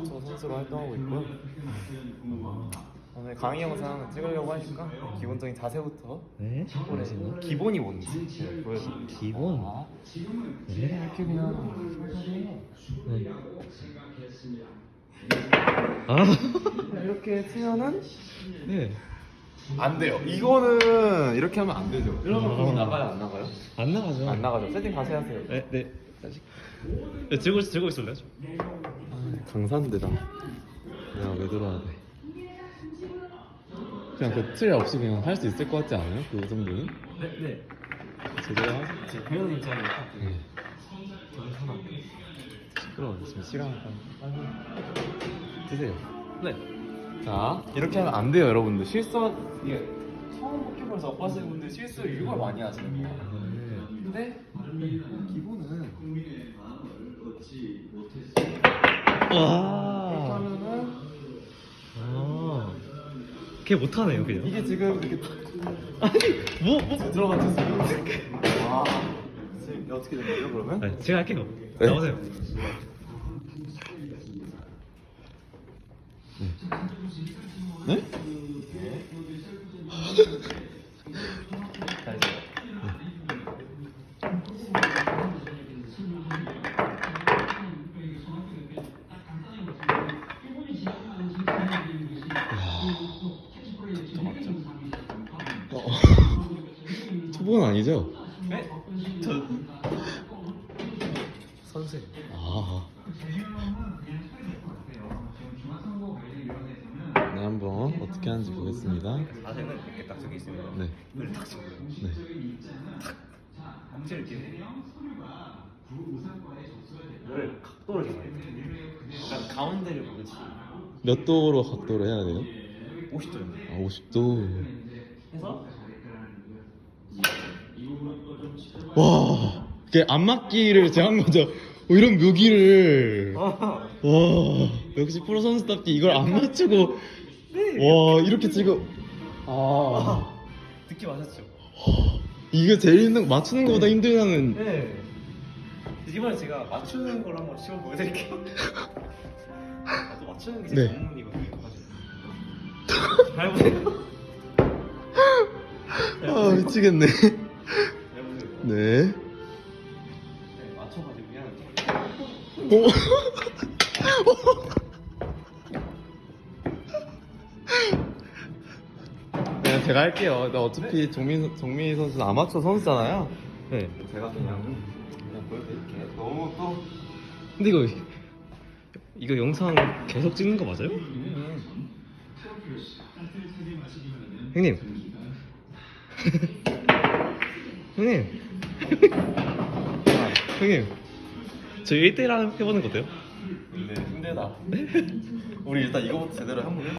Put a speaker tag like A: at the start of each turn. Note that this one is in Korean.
A: 아마추어 선수로 활동하고 있고요. 오늘 강의 영상 찍으려고 하니까 기본적인 자세부터
B: 네?
A: 올해 기본이 뭔지 보여드릴게요.
B: 기본?
A: 아,
B: 네?
A: 이렇게 그냥
B: 네. 아,
A: 이렇게 치면은
B: 네.
A: 안 돼요. 이거는 이렇게 하면 안 되죠. 이러면
B: 아.
A: 그거 나가요, 안 나가요?
B: 안 나가죠.
A: 안 나가죠. 세팅 다시 하세요.
B: 네, 네. 다시. 네, 들고, 들고 있을래요?
A: 아, 강산대다. 내가 왜 들어야 돼? 그냥 그 틀 없이 그냥 할 수 있을 것 같지 않아요? 그 정도는?
B: 네, 네.
A: 제대로 하죠?
B: 제 배우는 입장이니까.
A: 네. 시끄러워요. 지금 시간 빨리 드세요.
B: 네.
A: 자, 이렇게 하면 안 돼요, 여러분들. 실수, 이게 처음 포켓볼 접하시는 분들 실수를 이걸 많이 하시는 거예요. 근데 기본은
B: 와.
A: 하면은
B: 아. 걔 못하네요, 그냥.
A: 이게 지금 이렇게
B: 아니, 뭐, 뭐.
A: 들어가죠, 지금. 아, 지금 어떻게 된 거죠, 그러면?
B: 네, 제가 할게요.
A: 네.
B: 나오세요.
A: 네? 아니죠?
B: 네? 저. 선생.
A: 아. 네, 한번 어떻게 하는지 보겠습니다.
B: 자세는 이렇게 딱 저기 있으면.
A: 네.
B: 눈을 딱 치고요.
A: 네.
B: 엄지를 이렇게. 이거를 각도를 잡아야 돼. 약간 가운데를 보듯이.
A: 몇 도로 각도로 해야 돼요?
B: 50도 정도.
A: 아, 50도.
B: 해서
A: 와, 이게 안 맞기를 제가 한 거죠. 어, 이런 묘기를.
B: 아,
A: 와, 역시 프로 선수답게 이걸 안 맞추고. 와, 이렇게 지금. 아,
B: 느낌 아셨죠?
A: 이게 제일 힘든, 맞추는 것보다 힘들다는.
B: 네. 이번에 제가 맞추는 걸 한번 시험 보여드릴게요. 아, 또 맞추는 게 제
A: 네.
B: 전문이거든요. 잘 보세요.
A: 아, 미치겠네. 네.
B: 네, 맞춰가지고 그냥
A: 오. 그냥 제가 할게요. 나 어차피 정민 정민희 선수는 아마추어 선수잖아요.
B: 네.
A: 제가 그냥 그냥 보여드릴게요. 너무 또
B: 근데 이거 이거 영상 계속 찍는 거 맞아요? 형님. 형님. 형님. 저희 1대1 해보는 거 어때요?
A: 근데 힘들다. 우리 일단 이거부터 제대로 한번 해.